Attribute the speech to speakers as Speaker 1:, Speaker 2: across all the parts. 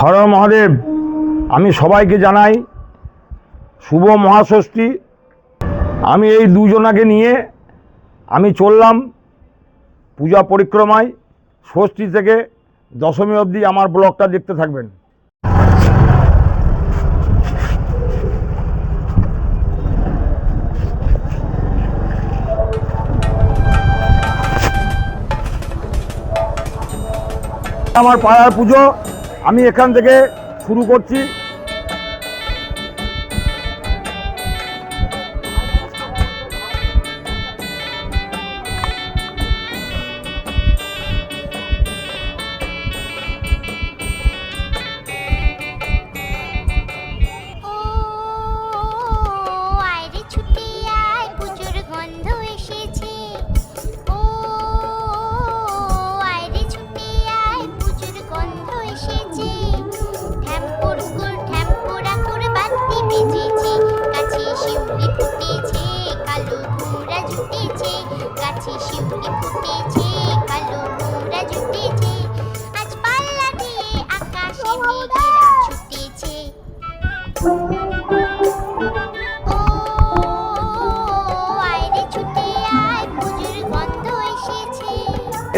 Speaker 1: হর মহাদেব, আমি সবাইকে জানাই শুভ মহাষষ্ঠী। আমি এই দুজনাকে নিয়ে আমি চললাম পূজা পরিক্রমায়। ষষ্ঠী থেকে দশমী অবধি আমার ব্লগটা দেখতে থাকবেন। আমার পাড়ার পুজো আমি এখান থেকে শুরু করছি।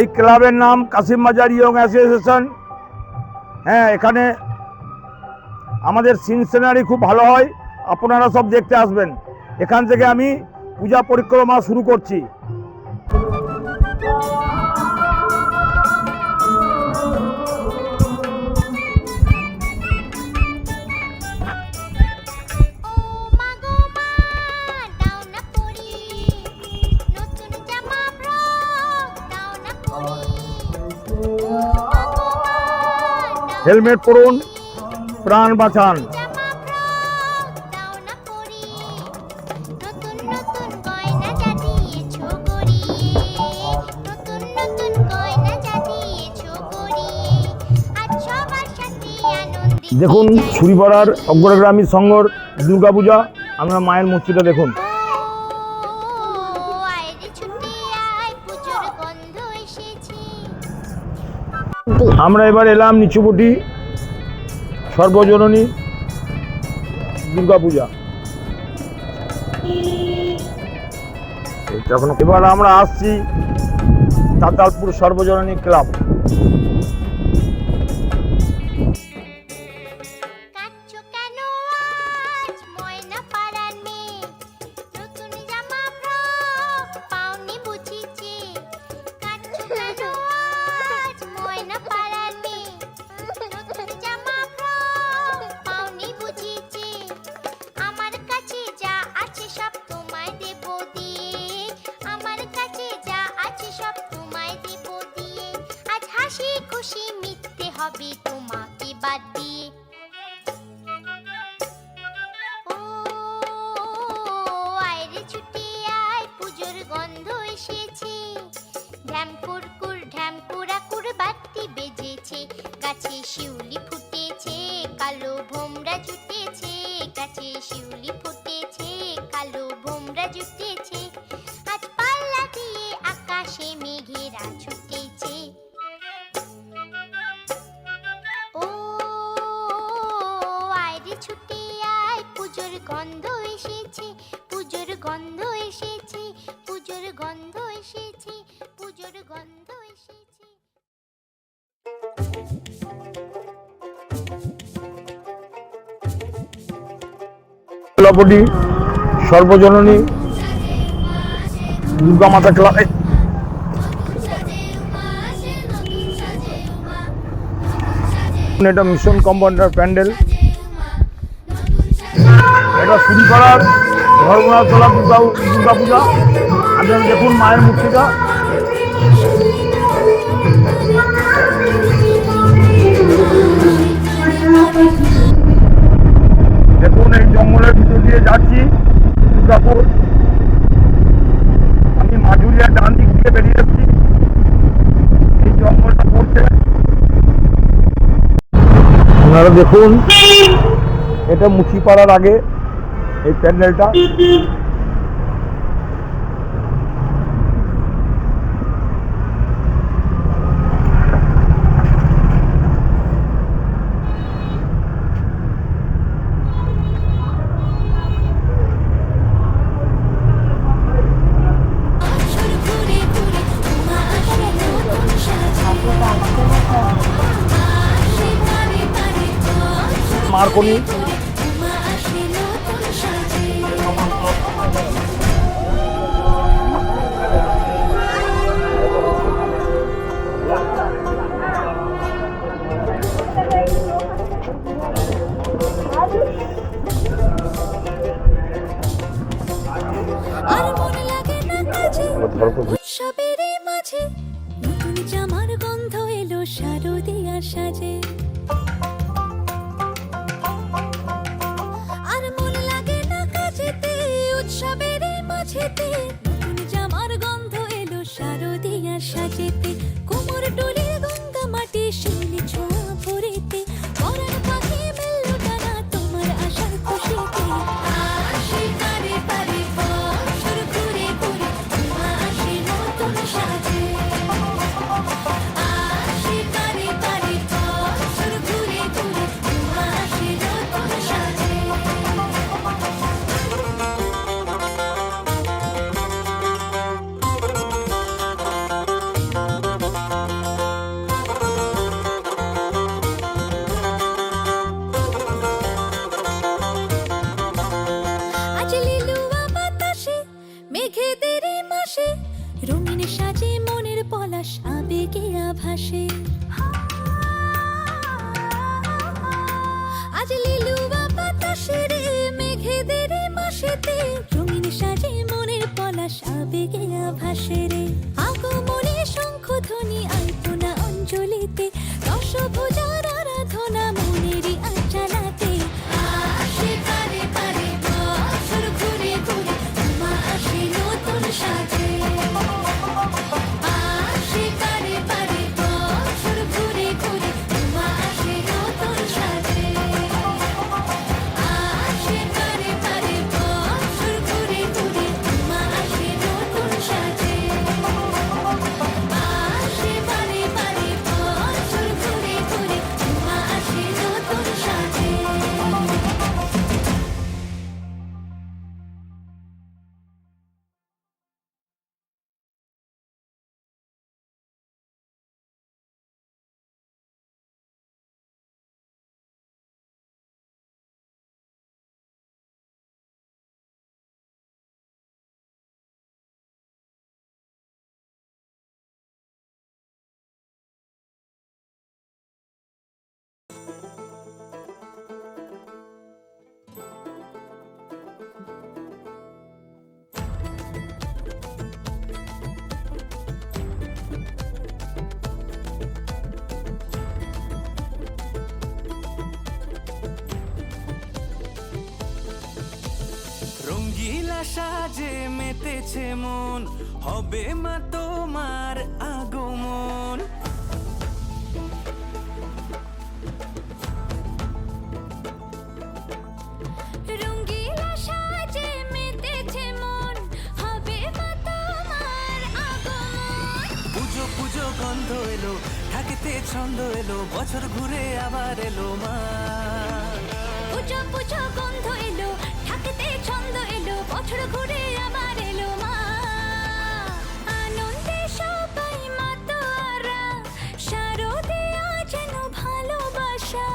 Speaker 1: এই ক্লাবের নাম কাসিম বাজার ইয়ং অ্যাসোসিয়েশন। হ্যাঁ এখানে আমাদের সিন সিনারি খুব ভালো হয়। আপনারা সব দেখতে আসবেন। এখান থেকে আমি পূজা পরিক্রমা শুরু করছি। আজ পরুন প্রাণ বাঁচান। দেখুন ছুরিপাড়ার অগ্রগ্রামী সংঘর দুর্গাপূজা আমরা মায়ের মূর্তিটা দেখুন। আমরা এবার এলাম নিচুপুটি সর্বজননী দুর্গাপূজা। পূজা এবার আমরা আসছি তাতালপুর সর্বজননী ক্লাব। ক্লাবটি সর্বজননী, দুর্গা মাতা ক্লাব। এটা মিশন কম্পাউন্ডার প্যান্ডেল। এটা শুরু করার সুরিপাড়ার ধর্মনাথতলা দুর্গা দুর্গা পূজা। আপনারা দেখুন মায়ের মূর্তিটা। দেখুন এই জঙ্গলের ভিতর দিয়ে যাচ্ছি। দুর্গাপুর। আমি মাজুরিয়ার ডান দিক দিয়ে বেরিয়ে যাচ্ছি। এই জঙ্গলটা পড়ছে। আপনারা দেখুন, এটা মুচিপাড়ার আগে এই প্যান্ডেলটা। মার্কনি
Speaker 2: সাজে মনের পলাশ আবেগে আভাসে রে। আগমনে শঙ্খ ধ্বনি আলপনা অঞ্জলিতে দশভুজার আরাধনা মনেরই আঞ্চলাতে
Speaker 3: রঙ্গিলা সাজে মেতেছে মন হবে মা তোমার আগমন।
Speaker 2: মন
Speaker 3: পুজো গন্ধ এলো থাকিতে ছন্দ এলো বছর ঘুরে আবার এলো মা।
Speaker 2: পুজো পুজো গন্ধ এলো থাকতে ছন্দ এলো বছর ঘুরে আবার এলো মা। আনন্দে সবাই মাতোয়ারা শারদিয়া যেন ভালোবাসা।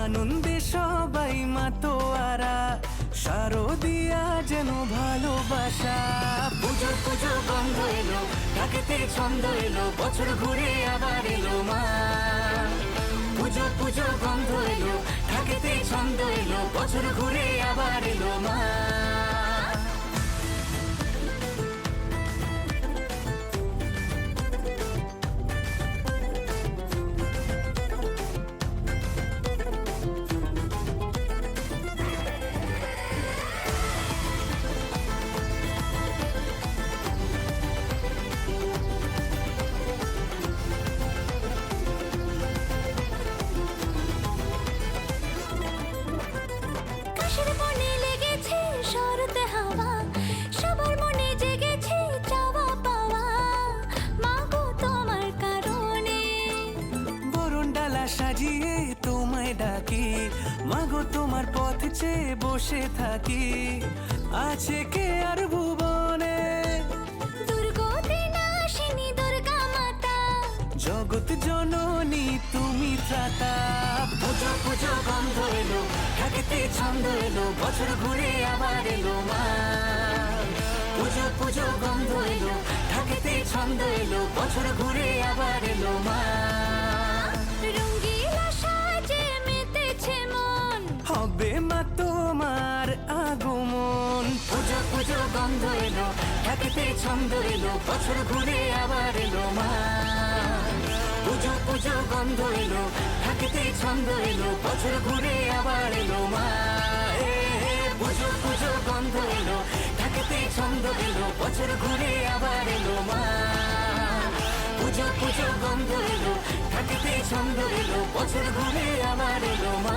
Speaker 3: আনন্দে সবাই মা তোয়ারা শারদিয়া যেন ভালোবাসা। পুজো পুজো গন্ধ এলো থাকিতে ছন্দ এলো বছর ঘুরে আবার এলো মা। পুজো পুজো গন্ধ এলো। থাকিতে ছন্দ এলো বছর ঘুরে আবার এলো মা। আছে কে আর ভুবনে?
Speaker 2: দুর্গতে নাশিনী দুর্গা মাতা।
Speaker 3: জগৎ জননী তুমি ত্রাতা পুজো পুজো গন্ধ এলো থাকেতে ছন্দ এলো বছর ঘুরে আবার এলো মা। পুজো পুজো গন্ধ এলো থাকেতে ছন্দ এলো বছর ঘুরে আবার এলো মা। গন্ধ এলো থাকেতে ছন্দ এলো, বছর ঘুরে আবার এলো মা। পুজো পুজো, গন্ধ এলো থাকেতে ছন্দ এলো, বছর ঘুরে আবার এলো মা। পুজো পুজো, গন্ধ এলো থাকেতে ছন্দ এলো, বছর ঘুরে আবার এলো মা। পুজো পুজো, গন্ধ এলো থাকেতে ছন্দ এলো, বছর ঘুরে আবার এলো মা।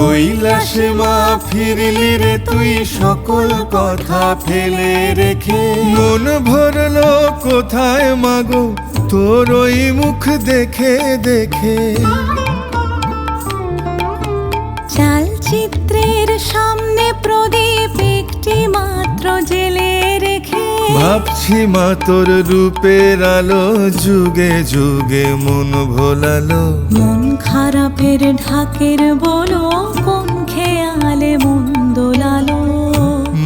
Speaker 4: কৈলাসে মা ফিরলি রে তুই সকল কথা ফেলে রেখে। মন ভরলো কোথায় মাগো তোর ওই মুখ দেখে দেখে।
Speaker 2: চালচিত্রের সামনে প্রদীপ একটি মাত্র জেলে
Speaker 4: ভাবছি মা তোর রূপের আলো যুগে যুগে মন ভোলালো।
Speaker 2: মন খারাপের ঢাকের বলো কোন খেয়ালে মন দোলালো?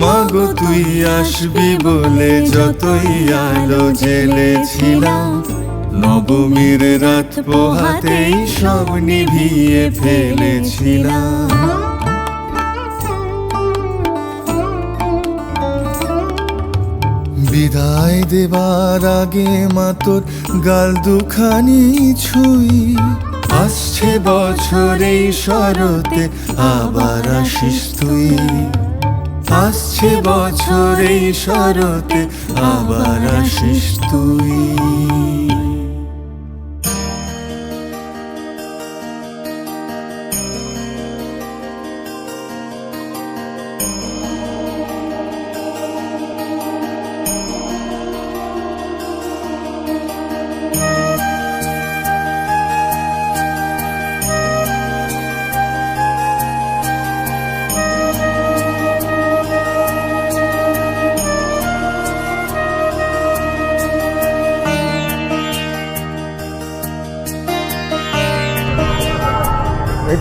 Speaker 4: মাগো তুই আসবি বলে যতই আলো জেলেছিলাম নবমীর রাত পোহাতেই সব নিভিয়ে ফেলেছিলাম। বিদায় দেবার আগে মাতর গাল দুখানি ছুই। আসছে বছরে শরতে, আবার আসিস তুই। আসছে বছরে শরতে, আবার আসিস তুই।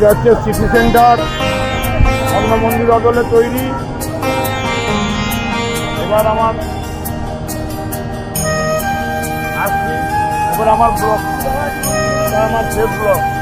Speaker 1: এটা হচ্ছে সিটি সেন্টার স্বর্ণ মন্দির অদলে তৈরি। এবার আমার এবার আমার ব্লক আমার শেষ ব্লক